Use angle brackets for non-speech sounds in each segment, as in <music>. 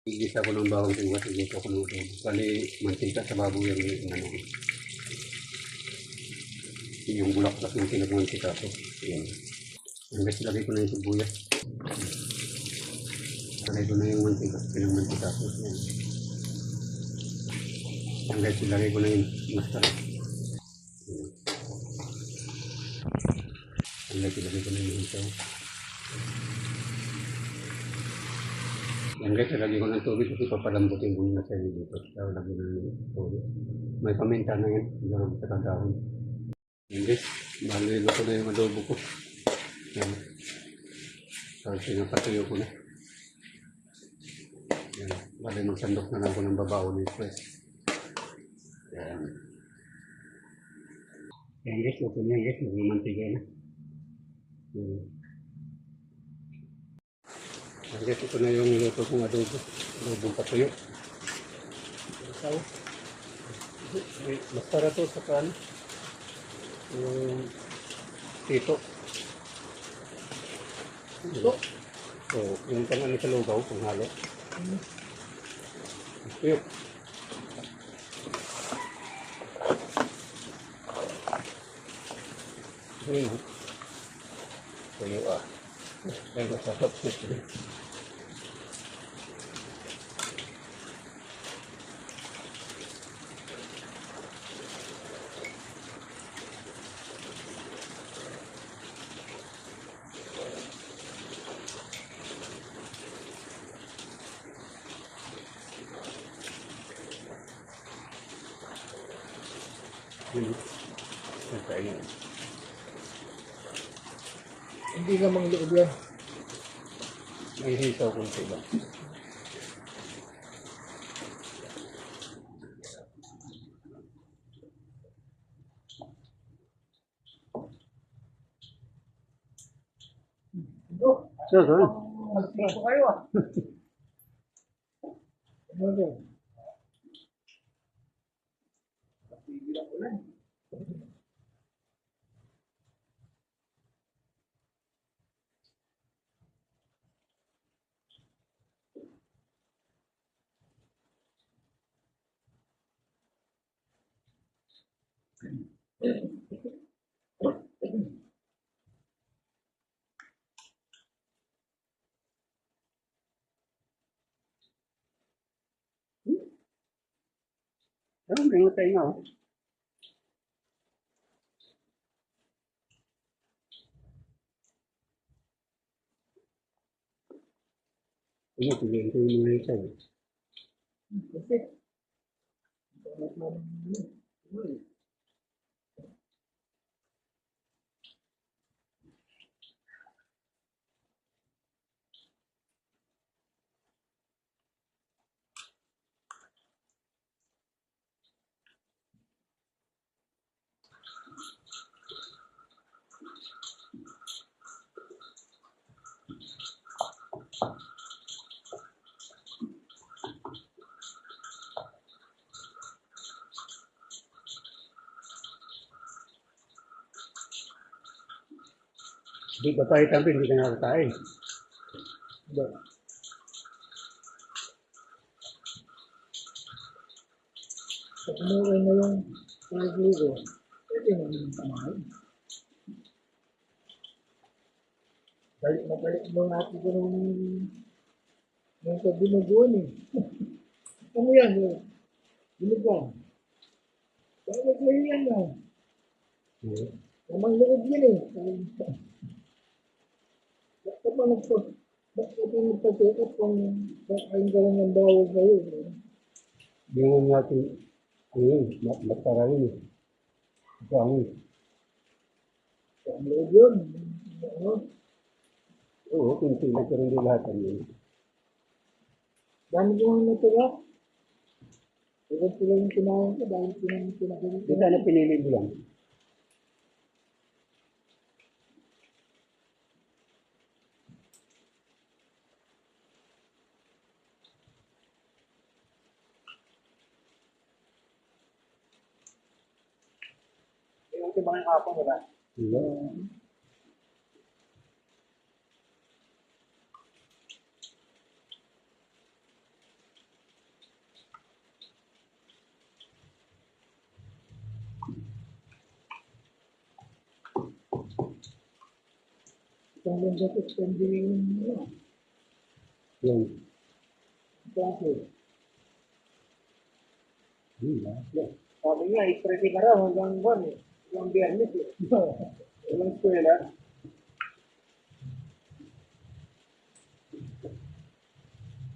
Igisa ko ng bawang sibuyas, igisa ko ng ulo. Bali, mantika sa baboy yung ano. Yung bulaklak yung pinagmantika ko. Yan. Hanggang silagay ko na yung sibuyas. Lagay ko na yung mantika, pinagmantika ko. Yan. Hanggang silagay ko na yung masarap. Hanggang silagay ko na yung isaw. Yan guys, lagyan ko ng tubig kasi papalambutin ko muna sa inyo dito. Kaya lagyan ng tubig. May paminta na yan. Diyan sa kadahon. Yan guys, bali ko na yung adobo ko. Yan. So, pinapatuyo ko na. Yan. Bali magsandok na lang ko ng babaw ni Express. Yan. Yan guys, na yan guys. Nagmamantiga na. Yan. Hanggang ito na yung luto kong adobo. Adobong patuyo. Ikaw. Mas para to sa kan. Yung tito. Tito? So, yung pang ano sa lugaw, pang halo. Patuyo. Ayun. Oh. Tuyo ah. Ay, masarap. Yun. Yan tayo na. Hindi namang loob yan. May hisaw kung sila. Oh, Sir, sir. magpapos kayo ah. Ano yan? Tigil ako lang. Pero may matay nga. oh. Ano, piliin Di ba tayo tabi, hindi ka nakakain. Ba? Sa umuwi na yung pag-ligo, pwede na yung tamahan. Balik na balik mo natin ko nung nung sa binuguan eh. <laughs> ano yan? eh? Binuguan. Bakit yan na? Hmm. Namang loob yun eh. Ba't ka pa nagpa... Ba't ka pa nagpa-check up kung kakain ka lang ng bawal sa'yo? eh? Yung natin, ano yun, mat- matara yun eh. Bangon. Ang loob yun. Ano? Oo, pinsilig ko rin din lahat ng yun. Dami ko nga natira. Ikaw sila yung kinain ko dahil pinang pinakain Di sana pinili mo lang. Buti ba ngayong hapon wala? Wala. Kailan dapat extending yung ano? Yung classes. Diba? Hindi na. Sabi niya, extending na raw hanggang buwan eh. Hanggang biyernes eh. Walang eskwela.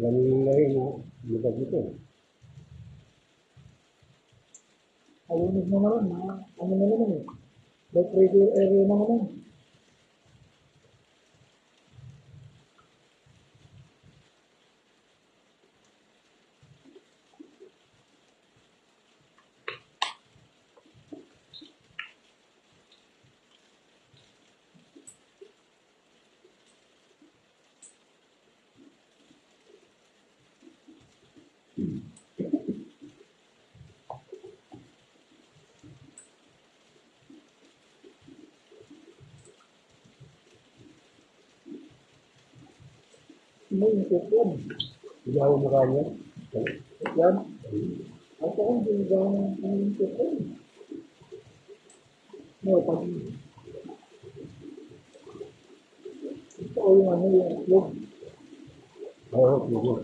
Alam mo yung lahi na lugar dito. Alunog na naman, ano na naman eh. Low pressure area na naman. Ano yung sitwam? Hindi ako makanya. Yan. Ako kung hindi ba ang sitwam? No, pag ito yung ano yung itlog. Oo, sige.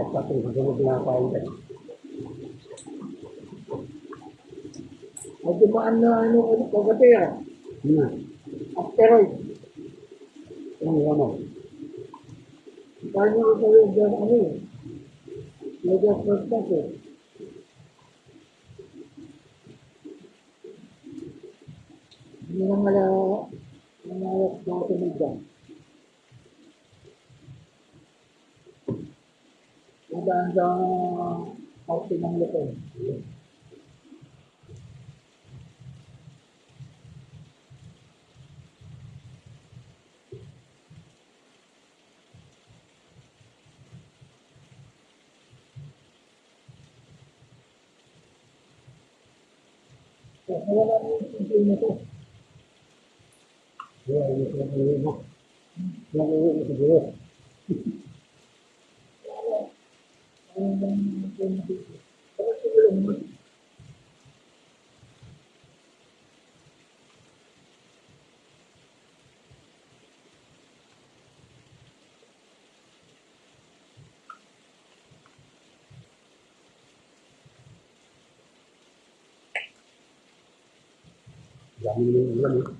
Dapat ito, susunod na kain ka. At dumaan na ano ulit kagabi ah. Na. Asteroid. Ang lamang. Paano ko kayo ano eh. Eh. Nadaan sa parte ng. Kaya wala na yung issue na to. Wala, mo? Dami mo yung ulam eh. Hindi, ano. Hindi nila